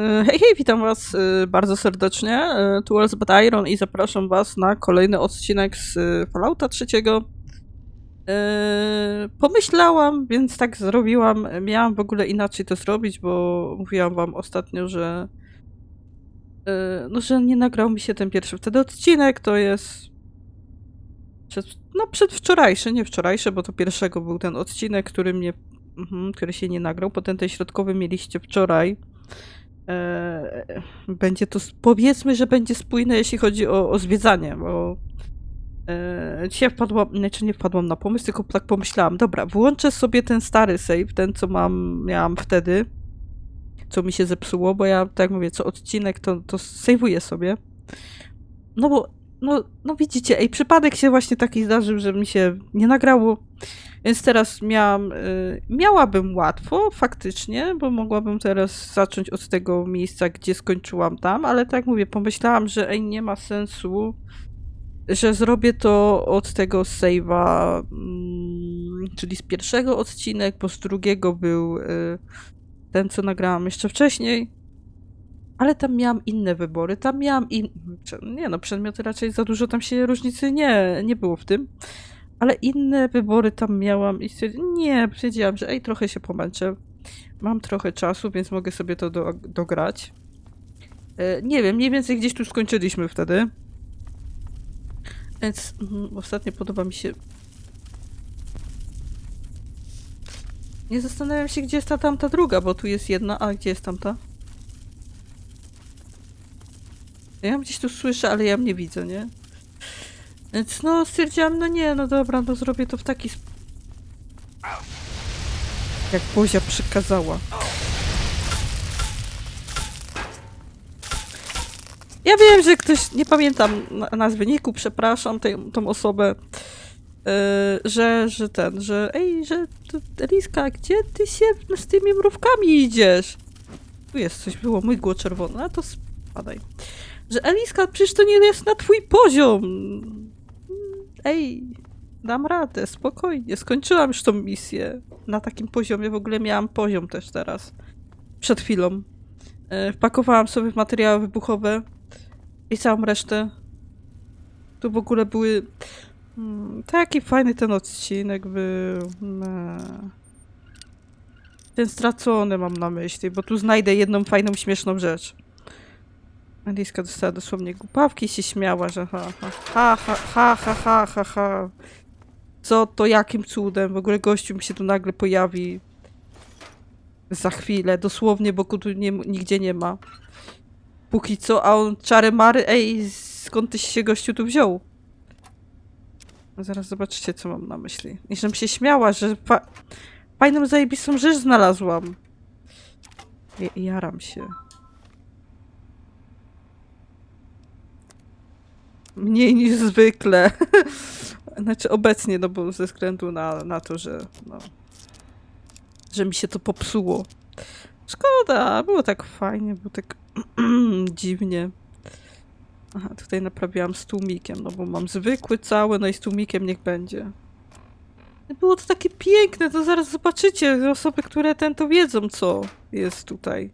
E, Hej, hej, witam was e, bardzo serdecznie. E, Tu Elizabeth Iron i zapraszam was na kolejny odcinek z Fallouta trzeciego. Pomyślałam, więc tak zrobiłam. Miałam w ogóle inaczej to zrobić, bo mówiłam wam ostatnio, że no, że nie nagrał mi się ten pierwszy wtedy odcinek, to jest przed, no przedwczorajszy, nie wczorajszy, bo to pierwszego był ten odcinek, który mnie, mhm, który się nie nagrał, potem ten środkowy mieliście wczoraj. E, będzie to, powiedzmy, że będzie spójne, jeśli chodzi o, o zwiedzanie, bo e, dzisiaj wpadłam, znaczy nie wpadłam na pomysł, tylko tak pomyślałam, dobra, włączę sobie ten stary save, ten co mam, miałam wtedy, co mi się zepsuło, bo ja, tak jak mówię, co odcinek to, to sejwuję sobie. No bo, no, no widzicie, ej, przypadek się właśnie taki zdarzył, że mi się nie nagrało, więc teraz miałam, y, miałabym łatwo, faktycznie, bo mogłabym teraz zacząć od tego miejsca, gdzie skończyłam tam, ale tak mówię, pomyślałam, że ej, nie ma sensu, że zrobię to od tego save'a, mm, czyli z pierwszego odcinek, bo z drugiego był y, ten, co nagrałam jeszcze wcześniej. Ale tam miałam inne wybory, tam miałam in... Nie no, przedmioty raczej za dużo tam się różnicy nie, nie było w tym. Ale inne wybory tam miałam i stwierdziłam, nie, powiedziałam, że ej, trochę się pomęczę. Mam trochę czasu, więc mogę sobie to do, dograć. E, nie wiem, mniej więcej gdzieś tu skończyliśmy wtedy. Więc mhm, ostatnio podoba mi się... Nie zastanawiam się, gdzie jest ta tamta druga, bo tu jest jedna, a gdzie jest tamta? Ja gdzieś tu słyszę, ale ja mnie widzę, nie? Więc no stwierdziłam, no nie, no dobra, no zrobię to w taki sp... Jak Bozia przykazała. Ja wiem, że ktoś, nie pamiętam na- nazwy niku, przepraszam tę, tą osobę, yy, że, że ten, że ej, że Eliska, gdzie ty się z tymi mrówkami idziesz? Tu jest coś, było mydło czerwone, a to spadaj. Że Eliska, przecież to nie jest na twój poziom. Ej, dam radę, spokojnie. Skończyłam już tą misję. Na takim poziomie, w ogóle miałam poziom też teraz. Przed chwilą. E, Wpakowałam sobie materiały wybuchowe i całą resztę. Tu w ogóle były... Mm, Taki fajny ten odcinek był. No. Ten stracony mam na myśli, bo tu znajdę jedną fajną, śmieszną rzecz. Aliska dostała dosłownie głupawki i się śmiała, że ha, ha, ha, ha, ha, ha, ha, ha, ha. Co to, jakim cudem? W ogóle gościu mi się tu nagle pojawi. Za chwilę, dosłownie, bo go tu nie, nigdzie nie ma. Póki co, a on czary mary, ej, skąd tyś się gościu tu wziął? No Zaraz zobaczycie, co mam na myśli. I żebym się śmiała, że fa fajną, zajebistą rzecz znalazłam. J jaram się. Mniej niż zwykle. znaczy obecnie, no bo ze względu na, na to, że no, że mi się to popsuło. Szkoda, było tak fajnie, było tak dziwnie. Aha, tutaj naprawiałam z tłumikiem, no bo mam zwykły cały, no i z tłumikiem niech będzie. Było to takie piękne, to zaraz zobaczycie. Osoby, które ten to wiedzą, co jest tutaj.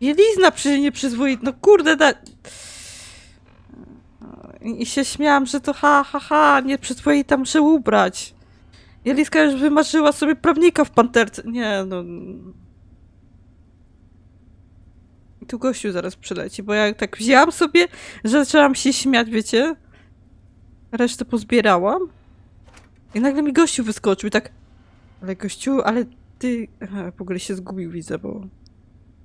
Bielizna przecież nieprzyzwoita. No kurde, da... I się śmiałam, że to ha, ha, ha, nieprzyzwoita muszę ubrać. Jeliska już wymarzyła sobie prawnika w panterce. Nie, no... I tu gościu zaraz przyleci, bo ja tak wzięłam sobie, że zaczęłam się śmiać, wiecie? Resztę pozbierałam. I nagle mi gościu wyskoczył i tak... Ale gościu, ale ty... Aha, w ogóle się zgubił, widzę, bo...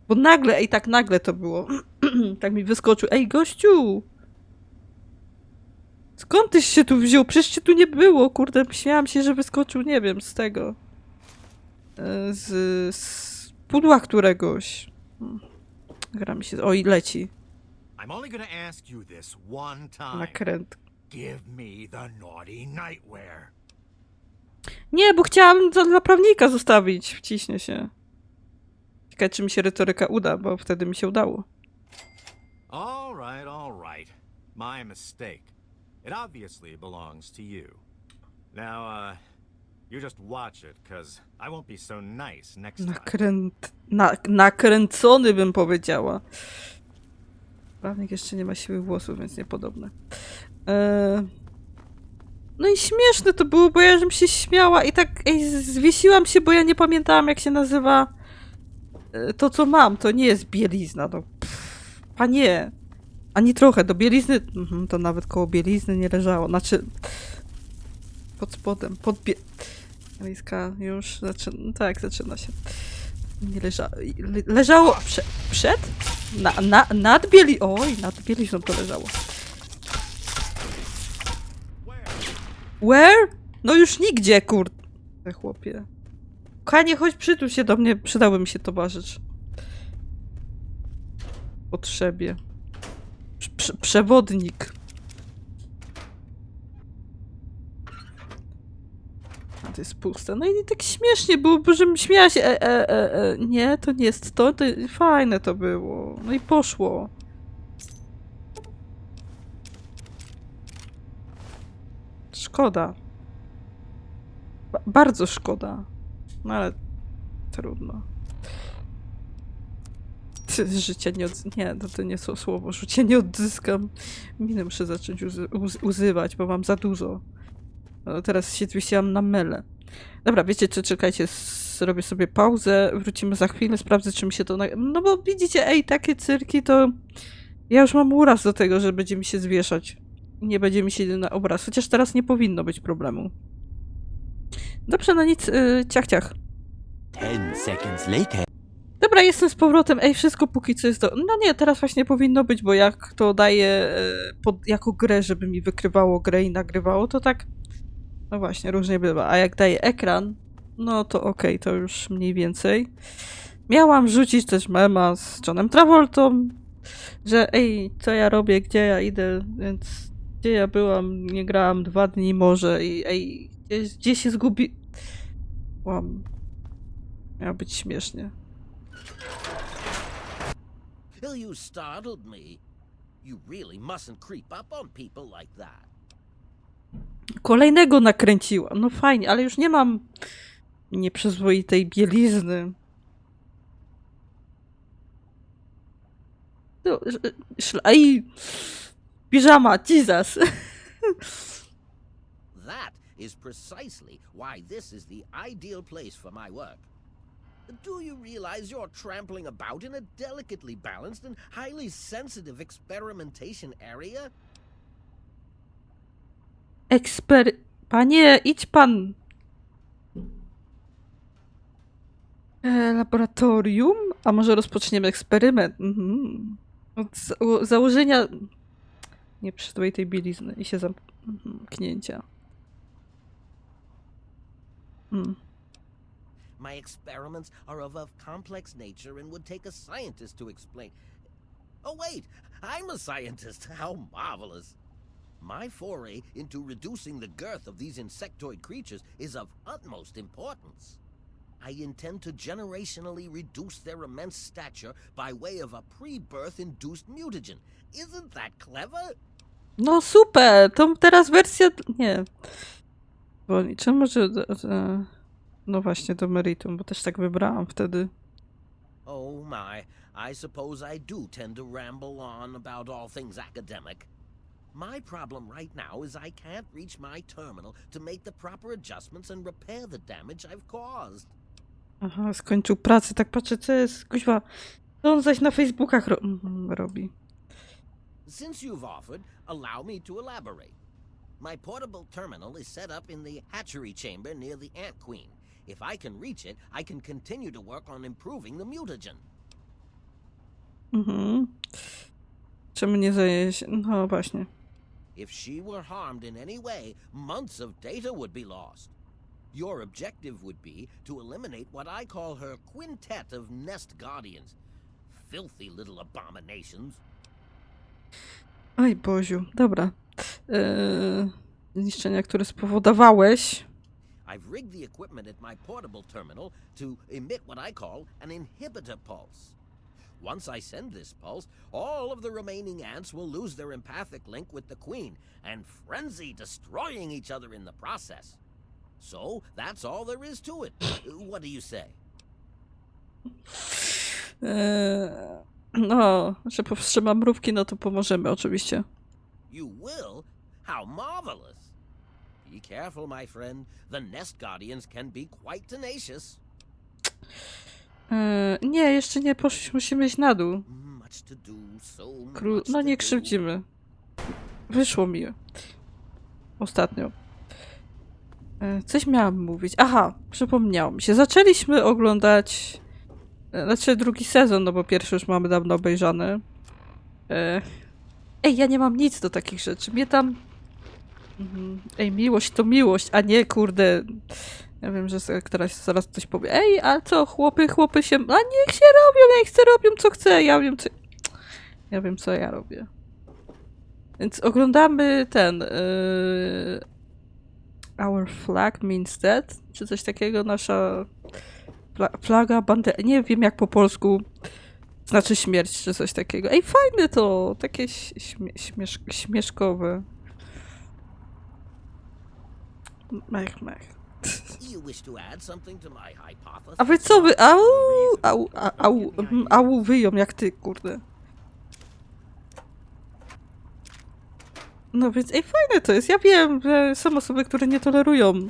Bo nagle, ej, tak nagle to było. tak mi wyskoczył. Ej, gościu! Skąd tyś się tu wziął? Przecież cię tu nie było, kurde. Śmiałam się, że wyskoczył, nie wiem, z tego. e, Z, z pudła któregoś. Gra mi się... Leci. This one time. Nakręt. Nie, bo chciałam to dla prawnika zostawić. Wciśnie się. Ciekawe, czy mi się retoryka uda, bo wtedy mi się udało. All right, all right. My mistake. It obviously belongs to you. Now, uh, You just watch it, cause I won't be so nice next time. Na... Nakręcony bym powiedziała. Prawnik jeszcze nie ma siły włosów, więc niepodobne. Eee... No i śmieszne to było, bo ja żem się śmiała i tak ej, zwiesiłam się, bo ja nie pamiętałam jak się nazywa e, to, co mam. To nie jest bielizna, no. Pff, panie. Ani trochę, do bielizny, mhm, to nawet koło bielizny nie leżało. Znaczy, pod spodem, pod bie... Liska już zaczyna, no tak, zaczyna się. Nie leżało, le, leżało prze, przed? Na, na, nad bieli... Oj, nad bielizną to leżało. Where? No już nigdzie, kurde, chłopie. Kochanie, chodź przytul się do mnie, przydałby mi się towarzysz. Potrzebie. Prze- prze- przewodnik. A to jest puste. No i tak śmiesznie było, bo żebym śmiała się. E, e, e, e. Nie, to nie jest to, to. Fajne to było. No i poszło. Szkoda. Ba bardzo szkoda. No ale trudno. Życia nie od... Nie, to, to nie są słowo. Życia nie odzyskam. Minę muszę zacząć uzy uz uzywać, bo mam za dużo. No, teraz się zwiesiłam na mele. Dobra, wiecie czy czekajcie, zrobię sobie pauzę, wrócimy za chwilę, sprawdzę czy mi się to... No bo widzicie, ej, takie cyrki to... Ja już mam uraz do tego, że będzie mi się zwieszać. Nie będzie mi się na obraz, chociaż teraz nie powinno być problemu. Dobrze, no nic, yy, ciach, ciach. Ten seconds later. Dobra, jestem z powrotem. Ej, wszystko póki co jest do... No nie, teraz właśnie powinno być, bo jak to daję e, pod, jako grę, żeby mi wykrywało grę i nagrywało, to tak... No właśnie, różnie bywa. A jak daję ekran, no to okej, to już mniej więcej. Miałam rzucić też mema z Johnem Travoltą, że ej, co ja robię, gdzie ja idę, więc gdzie ja byłam, nie grałam dwa dni może i ej, gdzie, gdzie się zgubi... Łam. Miało być śmiesznie. Well, you startled me. You really mustn't creep up on people like that. Kolejnego nakręciłam. No fajnie, ale już nie mam nieprzyzwoitej bielizny. No, Ej, piżama, Jesus. That is precisely why this is the ideal place for my work. Do you realize you're trampling about in a delicately balanced and highly sensitive experimentation area? Eksper... Panie, idź pan. E, laboratorium? A może rozpoczniemy eksperyment? Mhm. Od za założenia nieprzyzwoitej bielizny i się zamknięcia. Mm. My experiments are of a complex nature and would take a scientist to explain. Oh, wait, I'm a scientist. How marvelous. My foray into reducing the girth of these insectoid creatures is of utmost importance. I intend to generationally reduce their immense stature by way of a pre birth induced mutagen. Isn't that clever? No super, to teraz wersja... Nie. Czy może... No właśnie, do meritum, bo też tak wybrałam wtedy. Oh my, I suppose I do tend to ramble on about all things academic. My problem right now is I can't reach my terminal to make the proper adjustments and repair the damage I've caused. Aha, skończył pracę, tak patrzę, co jest, kuźwa. Co on zaś na Facebookach ro robi? Since you've offered, allow me to elaborate. My portable terminal is set up in the hatchery chamber near the Ant Queen. If I can reach it, I can continue to work on improving the mutagen. Mhm. Czemu nie zajęje się... No właśnie. If she were harmed in any way, months of data would be lost. Your objective would be to eliminate what I call her quintet of nest guardians. Filthy little abominations. Oj, Boziu, dobra. Eee, zniszczenia, które spowodowałeś. I've rigged the equipment at my portable terminal to emit what I call an inhibitor pulse. Once I send this pulse, all of the remaining ants will lose their empathic link with the queen and frenzy, destroying each other in the process. So that's all there is to it. What do you say? Eee, no, że powstrzymam mrówki, no to pomożemy oczywiście. You will? How marvelous! Be careful, my friend. The nest guardians can be quite tenacious. Eee, nie, jeszcze nie poszliśmy, musimy iść na dół. Much to do, so Kró- much no to nie do. krzywdzimy. Wyszło mi. Ostatnio. E, Coś miałam mówić. Aha, przypomniało mi się. Zaczęliśmy oglądać. e, Znaczy drugi sezon, no bo pierwszy już mamy dawno obejrzany. E, Ej, ja nie mam nic do takich rzeczy. Mnie tam. Mhm. Ej, miłość to miłość, a nie kurde. Ja wiem, że z- któraś zaraz coś powie. Ej, a co, chłopy, chłopy się. A niech się robią, niech se robią co chce. Ja wiem, co. Ja wiem, co ja robię. Więc oglądamy ten. Yy, Our flag means dead, czy coś takiego. Nasza flaga, bandy. Nie wiem, jak po polsku znaczy śmierć, czy coś takiego. Ej, fajne to! Takie śmie śmiesz śmieszkowe. Mech, mech. You wish to add something to my hypothesis? A wy co wy? Au, au, au, au, mhm, au wyją jak ty, kurde. No więc, ej, fajne to jest. Ja wiem, że są osoby, które nie tolerują e,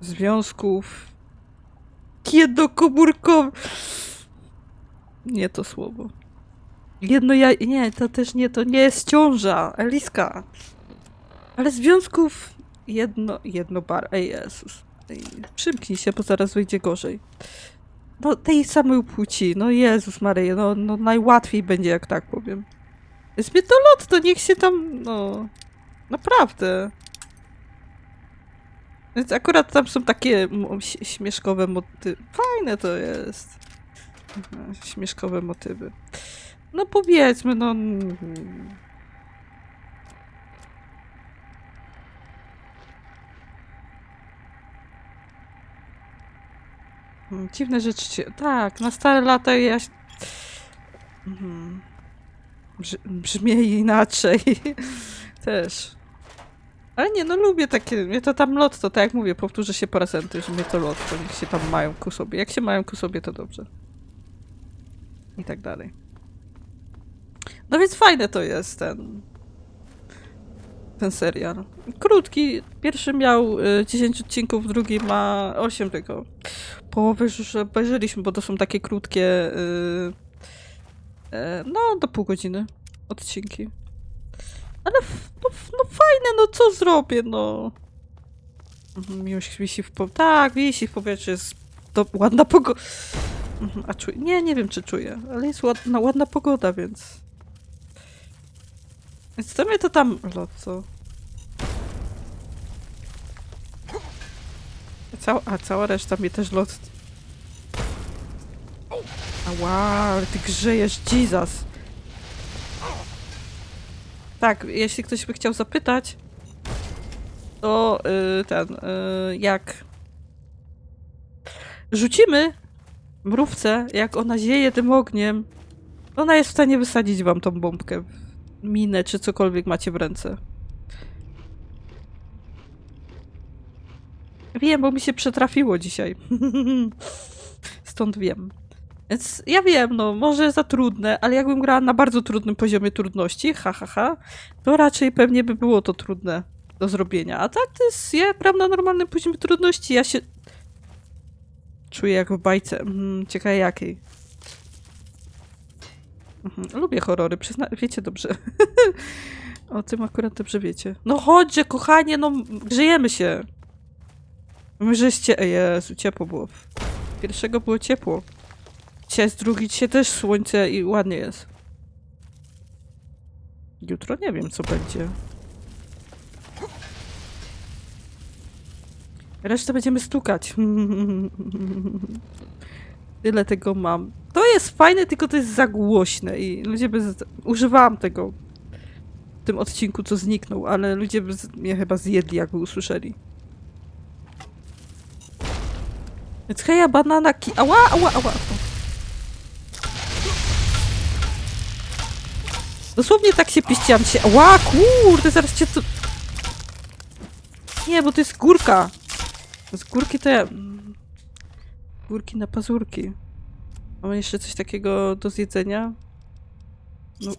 związków jednokomórkowych. Nie to słowo. Jedno ja... Nie, to też nie, to nie jest ciąża, Eliska. Ale związków jedno... Jedno bar... Ej, Jezus. Ej, przymknij się, bo zaraz wyjdzie gorzej. No, tej samej płci, no Jezus Maryja, no, no najłatwiej będzie, jak tak powiem. Jest to lot, to niech się tam, no... Naprawdę. Więc akurat tam są takie śmieszkowe motywy. Fajne to jest. Aha, Śmieszkowe motywy. No powiedzmy, no... Dziwne rzeczy. Tak, na stare lata ja... Mhm. Brzmi inaczej. Też. Ale nie, no lubię takie... Mnie to tam lot, to tak jak mówię, powtórzę się po raz enty, że mnie to lot, to niech się tam mają ku sobie. Jak się mają ku sobie, to dobrze. I tak dalej. No więc fajne to jest ten... Ten serial. Krótki. Pierwszy miał y, 10 odcinków, drugi ma 8 tylko połowy już obejrzeliśmy, bo to są takie krótkie, yy, yy, no do pół godziny odcinki. Ale no, no fajne, no co zrobię, no. Mhm, Miłość wisi w powietrzu. Tak, wisi w powietrzu, jest to ładna pogoda. A czuję? Nie, nie wiem czy czuję, ale jest ładna, ładna pogoda, więc... Więc to mnie to tam... Lot, co? Cała, a cała reszta mnie też lot. Ała, ale ty grzejesz, Jesus. Tak, jeśli ktoś by chciał zapytać, to y, ten, y, jak rzucimy mrówce, jak ona zieje tym ogniem, ona jest w stanie wysadzić wam tą bombkę minę, czy cokolwiek macie w ręce. Wiem, bo mi się przetrafiło dzisiaj. Stąd wiem. Więc ja wiem, no, może za trudne, ale jakbym grała na bardzo trudnym poziomie trudności, ha, ha, ha, to raczej pewnie by było to trudne do zrobienia. A tak to jest, ja gram na normalnym poziomie trudności, ja się czuję jak w bajce. Mm, ciekawe jakiej. Mhm, lubię horrory, przyzna... wiecie dobrze. o tym akurat dobrze wiecie. No chodźże, kochanie, no grzejemy się. My żeście... Ej, Jezu, ciepło było. Pierwszego było ciepło. Dzisiaj jest drugi, dzisiaj też słońce i ładnie jest. Jutro nie wiem, co będzie. Resztę będziemy stukać. Tyle tego mam. To jest fajne, tylko to jest za głośne i ludzie by... Używałam tego w tym odcinku, co zniknął, ale ludzie by mnie chyba zjedli, jakby usłyszeli. Więc heja, banana ki... Ała, ała, ała. Dosłownie tak się piściłam się. Ała, kurde, zaraz cię tu... Nie, bo to jest górka. Z górki to ja... Górki na pazurki. Mamy jeszcze coś takiego do zjedzenia? No,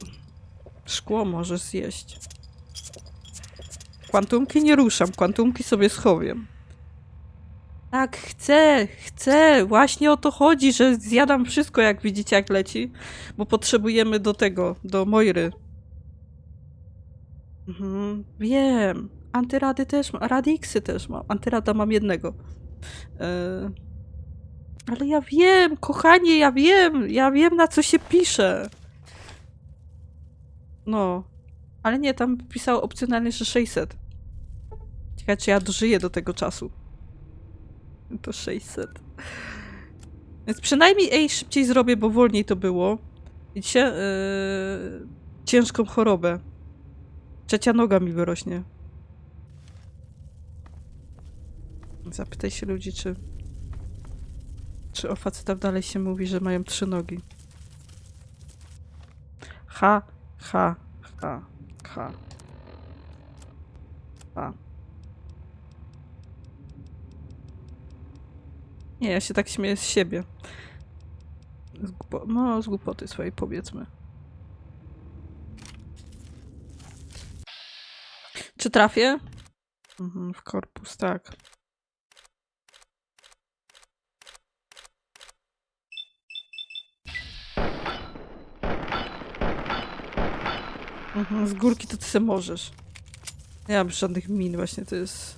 szkło możesz zjeść. Kwantumki nie ruszam, kwantumki sobie schowiem. Tak, chcę, chcę. Właśnie o to chodzi, że zjadam wszystko, jak widzicie, jak leci, bo potrzebujemy do tego, do Moiry. Mhm, wiem. Antyrady też mam, Radiksy też mam. Antyrada mam jednego. E, ale ja wiem, kochanie, ja wiem, ja wiem na co się pisze. No, ale nie, tam pisało opcjonalnie, że 600. Ciekawe, czy ja dożyję do tego czasu. To 600. Więc przynajmniej ej, szybciej zrobię, bo wolniej to było. Widzicie? Yy, ciężką chorobę. Trzecia noga mi wyrośnie. Zapytaj się ludzi, czy... Czy o facetach dalej się mówi, że mają trzy nogi. Ha, ha, ha, ha. Ha. Nie, ja się tak śmieję z siebie. Z no, z głupoty swojej powiedzmy. Czy trafię? Mhm, w korpus, tak. Mhm, z górki to ty se możesz. Nie mam żadnych min, właśnie to jest...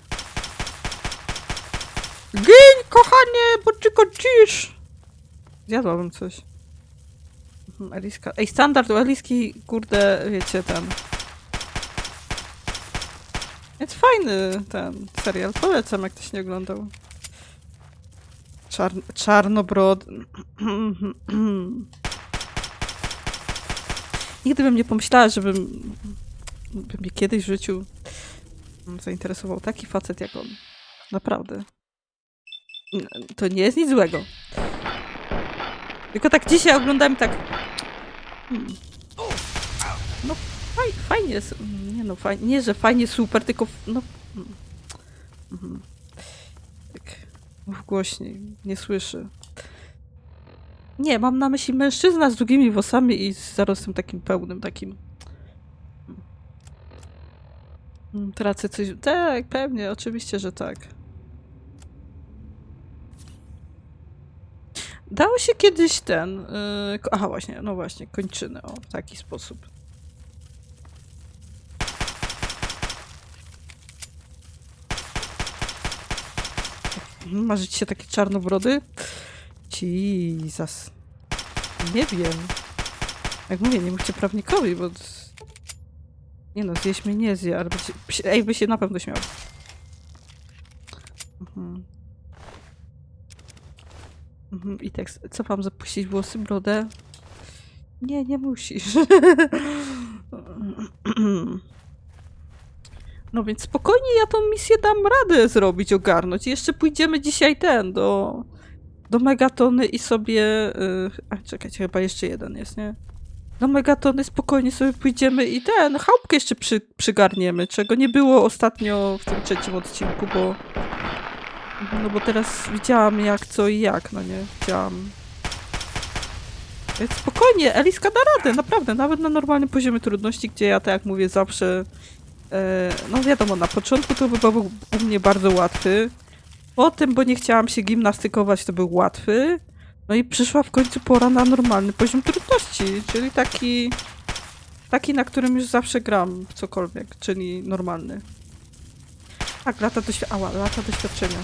Gin, kochanie, bo ty kończysz! Zjadłabym coś. Mhm, Eliska. Ej, standard u Eliski, kurde, wiecie, ten... Jest fajny ten serial, polecam, jak ktoś nie oglądał. Czar Czarnobrod. Nigdy bym nie pomyślała, żebym by mnie kiedyś w życiu zainteresował taki facet jak on. Naprawdę. To nie jest nic złego. Tylko tak dzisiaj oglądałem tak. Hmm. No faj, fajnie. Nie no, fajnie, nie, że fajnie, super, tylko no. mm. Mhm. Tak. Mów głośniej, nie słyszy. Nie, mam na myśli mężczyzna z długimi włosami i z zarostem takim pełnym, takim. Mm, Tracę coś. Tak, pewnie, oczywiście, że tak. Dało się kiedyś ten. Yy, aha, właśnie, no właśnie, kończyny, o, w taki sposób. Mhm, Marzycie takie czarnobrody? Jesus. Nie wiem. Jak mówię, nie mówcie prawnikowi, bo... Nie no, zjeść mnie nie zje, ale by się... Ej, by się na pewno śmiał. Mhm. Mhm, I tak, co mam zapuścić włosy, brodę? Nie, nie musisz. No więc spokojnie ja tą misję dam radę zrobić, ogarnąć. Jeszcze pójdziemy dzisiaj ten, do, do Megatony i sobie... Yy, a czekajcie, chyba jeszcze jeden jest, nie? Do Megatony spokojnie sobie pójdziemy i ten, chałupkę jeszcze przy, przygarniemy, czego nie było ostatnio w tym trzecim odcinku, bo... No bo teraz widziałam jak, co i jak, no nie? Widziałam... Więc spokojnie, Eliska da radę, naprawdę, nawet na normalnym poziomie trudności, gdzie ja, tak jak mówię, zawsze... E, no wiadomo, na początku to by był u mnie bardzo łatwy. Potem, bo nie chciałam się gimnastykować, to był łatwy. No i przyszła w końcu pora na normalny poziom trudności, czyli taki... Taki, na którym już zawsze gram w cokolwiek, czyli normalny. Tak, lata, doświ- Ała, lata doświadczenia.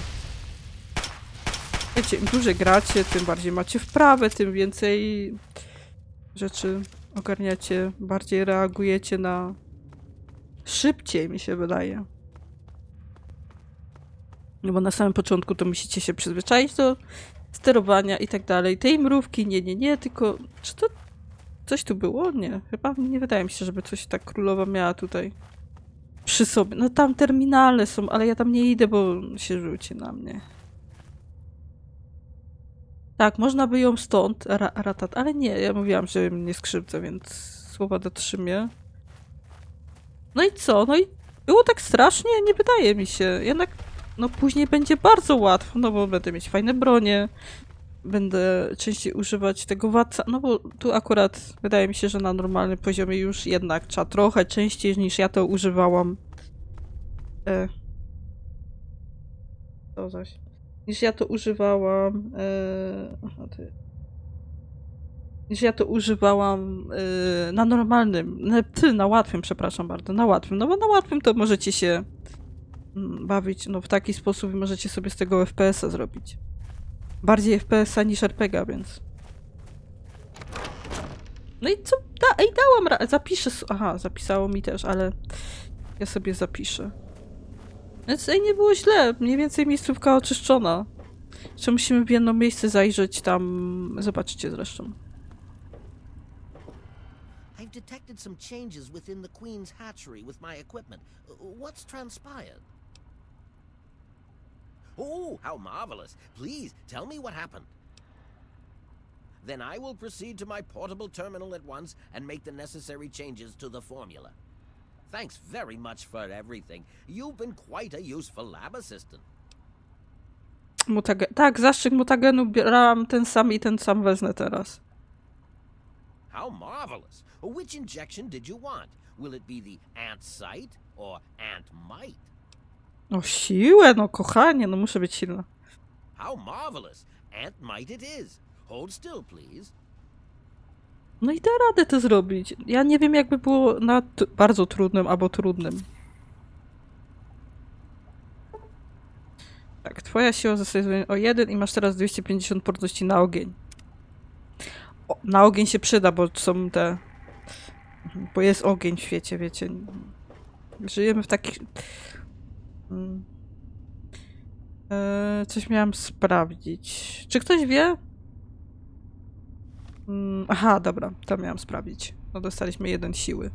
Wiecie, im dłużej gracie, tym bardziej macie wprawę, tym więcej rzeczy ogarniacie, bardziej reagujecie na... Szybciej, mi się wydaje. No bo na samym początku to musicie się przyzwyczaić do sterowania i tak dalej. Tej mrówki, nie, nie, nie, tylko... Czy to coś tu było? Nie, chyba nie wydaje mi się, żeby coś tak królowa miała tutaj przy sobie. No tam terminale są, ale ja tam nie idę, bo się rzuci na mnie. Tak, można by ją stąd, ra, ratat, ale nie, ja mówiłam, że mnie skrzywdzę, więc słowa dotrzymię. No i co? No i było tak strasznie? Nie wydaje mi się. Jednak, no później będzie bardzo łatwo, no bo będę mieć fajne bronie, będę częściej używać tego waca, no bo tu akurat wydaje mi się, że na normalnym poziomie już jednak trzeba trochę częściej niż ja to używałam. E. To zaś. Niż ja to używałam. E... Aha, ty. Niż ja to używałam e, na normalnym. Na, ty, na łatwym, przepraszam bardzo, na łatwym. No bo na łatwym to możecie się bawić no, w taki sposób i możecie sobie z tego FPS-a zrobić. Bardziej FPS-a niż RPG, więc. No i co? Da, ej, dałam Zapiszę. Aha, zapisało mi też, ale ja sobie zapiszę. Więc ej, nie było źle. Mniej więcej miejscówka oczyszczona. Jeszcze musimy w jedno miejsce zajrzeć tam. Zobaczycie zresztą. I've detected some changes within the Queen's hatchery with my equipment. What's transpired? Oh, how marvelous. Please tell me what happened. Then I will proceed to my portable terminal at once and make the necessary changes to the formula. Thanks very much for everything. You've been quite a useful lab assistant. Mutage- tak, zastrzyk mutagenu brałam ten sam i ten sam wezmę teraz. How marvelous. Which injection did you want? Will it be the ant sight or ant might? O siłę, no kochanie, no muszę być silna. How marvelous! Ant might it is. Hold still, please. No i da radę to zrobić. Ja nie wiem, jakby było na bardzo trudnym albo trudnym. Tak, twoja siła zostaje o jeden i masz teraz 250 odporności na ogień. O, na ogień się przyda, bo są te... Bo jest ogień w świecie, wiecie. Żyjemy w takich... Mm. Eee, coś miałam sprawdzić. Czy ktoś wie? Mm, aha, dobra, to miałam sprawdzić. No dostaliśmy jeden siły.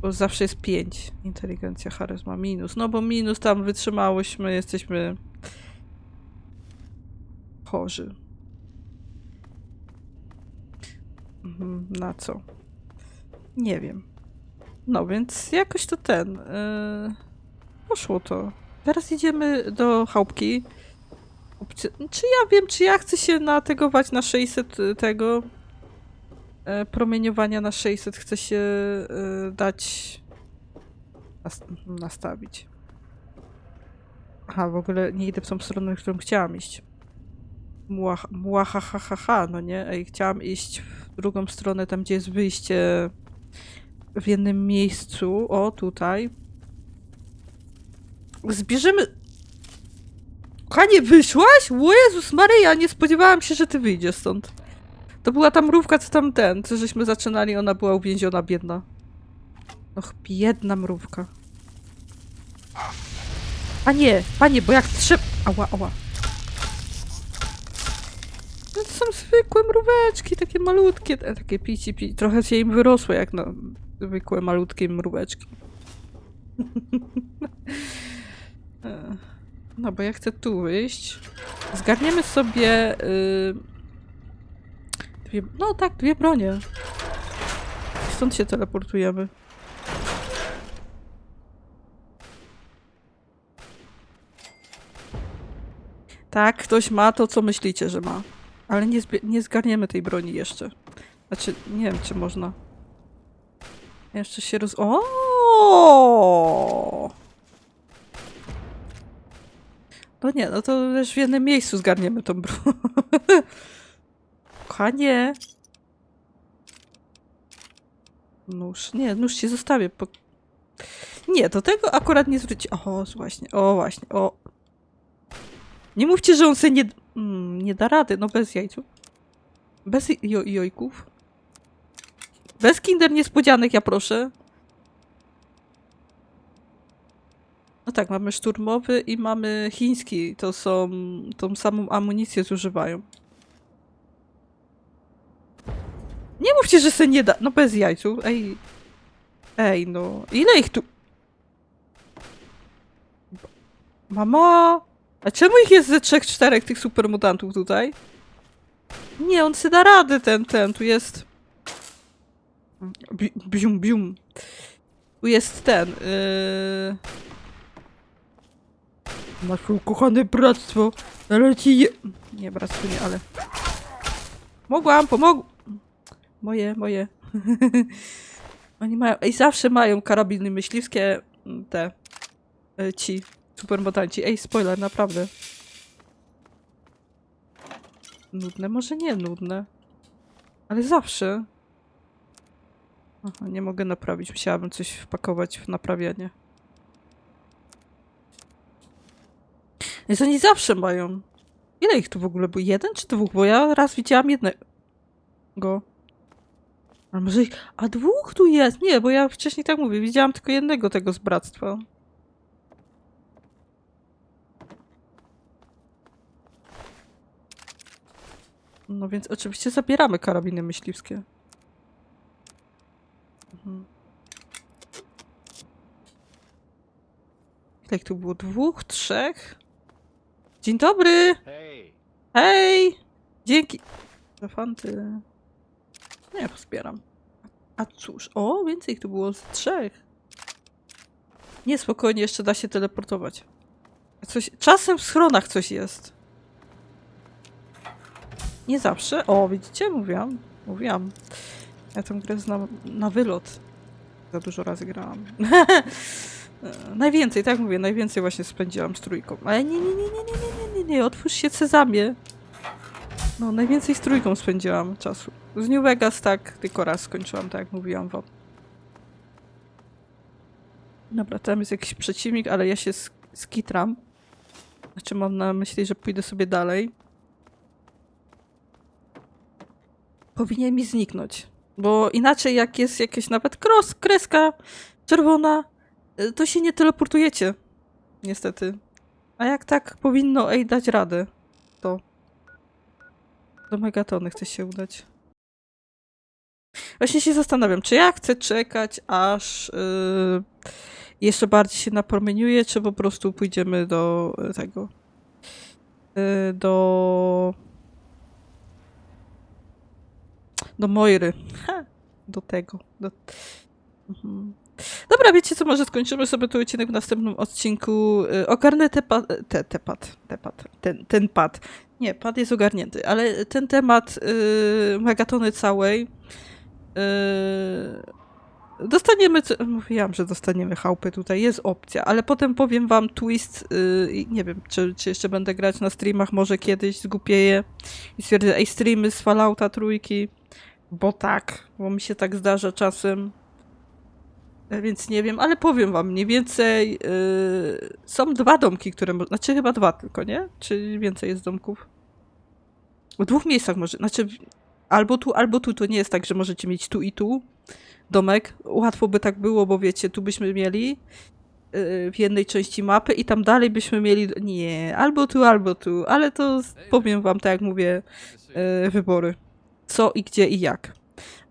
Bo zawsze jest pięć. Inteligencja, charyzma, minus. No bo minus tam wytrzymałyśmy, jesteśmy chorzy. Mhm, Na co? Nie wiem. No więc jakoś to ten. Yy, poszło to. Teraz idziemy do chałupki. Czy ja wiem, czy ja chcę się nategować na 600 tego e, promieniowania na 600 chcę się e, dać nas, nastawić. Aha, w ogóle nie idę w tą stronę, w którą chciałam iść. Muaha, ha, ha, ha, no nie? Ej, chciałam iść w drugą stronę, tam gdzie jest wyjście w jednym miejscu. O, tutaj. Zbierzemy... Kochanie, wyszłaś? O Jezus Maryja, nie spodziewałam się, że ty wyjdziesz stąd. To była ta mrówka, co tam ten, co żeśmy zaczynali, ona była uwięziona, biedna. Och, biedna mrówka. Panie, panie, bo jak trzeba... Ała, ała. No to są zwykłe mróweczki, takie malutkie, takie pici, pici. Trochę się im wyrosło, jak na zwykłe, malutkie mróweczki. No, bo ja chcę tu wyjść. Zgarniemy sobie... y, Dwie, no tak, dwie bronie. Stąd się teleportujemy. Tak, ktoś ma to, co myślicie, że ma. Ale nie, nie zgarniemy tej broni jeszcze. Znaczy, nie wiem, czy można. Jeszcze się roz... O! No nie, no to też w jednym miejscu zgarniemy tą broń. Kochanie. Nóż. Nie, nóż ci zostawię. Po... Nie, do tego akurat nie zwróci. O, właśnie, o, właśnie, o. Nie mówcie, że on sobie nie... Mm, nie da rady, no bez jajców. Bez jo jojków. Bez kinder niespodzianek, ja proszę. No tak, mamy szturmowy i mamy chiński. To są... tą samą amunicję zużywają. Nie mówcie, że se nie da. No bez jajców. Ej. Ej, no. Ile ich tu. Mama! A czemu ich jest ze trzech, czterech tych supermutantów tutaj? Nie, on sobie da radę, ten, ten. Tu jest. Bi- Bium, bium. Tu jest ten. Yy... Nasze ukochane bractwo. Ale ci je... Nie, bractwo nie, ale... Mogłam, pomogł. Moje, moje. Oni mają... Ej, zawsze mają karabiny myśliwskie. mm, Te. e, Ci. Supermotanci. Ej, spoiler, naprawdę. Nudne? Może nie nudne. Ale zawsze. Aha, nie mogę naprawić. Musiałabym coś wpakować w naprawianie. Więc oni zawsze mają. Ile ich tu w ogóle było? Jeden czy dwóch? Bo ja raz widziałam jednego. A może ich... A dwóch tu jest? Nie, bo ja wcześniej tak mówię. Widziałam tylko jednego tego z bractwa. No więc oczywiście zabieramy karabiny myśliwskie. Mhm. Ile tu było? Dwóch? Trzech? Dzień dobry! Hey, Hej! Dzięki! Za fanty. Nie, pozbieram. A cóż, o, więcej ich tu było z trzech. Nie, spokojnie, jeszcze da się teleportować. Coś, czasem w schronach coś jest. Nie zawsze. O, widzicie? Mówiłam. Mówiłam. Ja tę grę znam na wylot. Za dużo razy grałam. E, najwięcej, tak mówię, najwięcej właśnie spędziłam z trójką. Ale nie, nie, nie, nie, nie, nie, nie, nie, otwórz się Cezamie. No, najwięcej z trójką spędziłam czasu. Z New Vegas tak, tylko raz skończyłam, tak jak mówiłam wam. Dobra, tam jest jakiś przeciwnik, ale ja się sk- skitram. Znaczy mam na myśli, że pójdę sobie dalej. Powinien mi zniknąć. Bo inaczej jak jest jakaś nawet kros, kreska czerwona, to się nie teleportujecie. Niestety. A jak tak powinno ej dać radę, to do Megatony chce się udać. Właśnie się zastanawiam, czy ja chcę czekać, aż yy, jeszcze bardziej się napromieniuje, czy po prostu pójdziemy do y, tego. y, do. Do Moiry. Ha, do tego. Do... Mhm. Dobra, wiecie co, może skończymy sobie tu odcinek w następnym odcinku. Y, Ogarnę te pad, te, te pad, te pad, ten, ten pad. Nie, pad jest ogarnięty, ale ten temat y, megatony całej y, dostaniemy, mówiłam, że dostaniemy chałupy tutaj, jest opcja, ale potem powiem wam twist, y, i nie wiem, czy, czy jeszcze będę grać na streamach, może kiedyś zgupieję i stwierdzę, ej, streamy z Fallouta trójki, bo tak, bo mi się tak zdarza czasem. E, Więc nie wiem, ale powiem wam mniej więcej. Yy, są dwa domki, które. Znaczy chyba dwa tylko, nie? Czy więcej jest domków? W dwóch miejscach może. Znaczy albo tu, albo tu. To nie jest tak, że możecie mieć tu i tu domek. Łatwo by tak było, bo wiecie, tu byśmy mieli yy, w jednej części mapy i tam dalej byśmy mieli. Nie, albo tu, albo tu. Ale to powiem wam, tak jak mówię, yy, wybory. Co i gdzie i jak.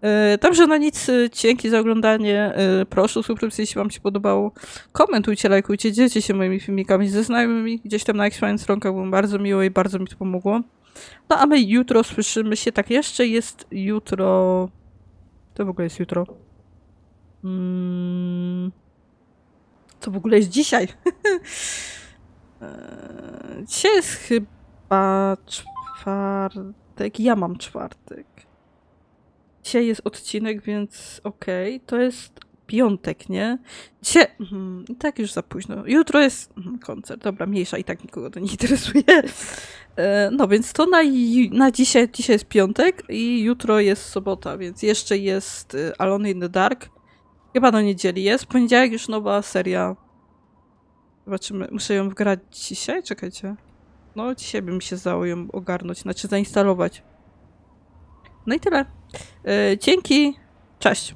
E, Także na nic, e, dzięki za oglądanie. E, Proszę o subskrypcję, jeśli wam się podobało. Komentujcie, lajkujcie, dzielcie się moimi filmikami ze znajomymi. Gdzieś tam na swoich stronkach było bardzo miło i bardzo mi to pomogło. No a my jutro słyszymy się. Tak, jeszcze jest jutro... To w ogóle jest jutro. Mm... Co w ogóle jest dzisiaj? E, Dzisiaj jest chyba czwartek. Ja mam czwartek. Dzisiaj jest odcinek, więc okej. To jest piątek, nie? Dzisiaj... Mhm, i tak już za późno. Jutro jest mhm, koncert. Dobra, mniejsza i tak nikogo to nie interesuje. E, No więc to na, na dzisiaj, dzisiaj jest piątek i jutro jest sobota, więc jeszcze jest y, Alone in the Dark. Chyba na niedzieli jest. Poniedziałek już nowa seria. Zobaczymy. Muszę ją wgrać dzisiaj? Czekajcie. No, dzisiaj bym się zdało ją ogarnąć, znaczy zainstalować. No i tyle. E, Dzięki. Cześć.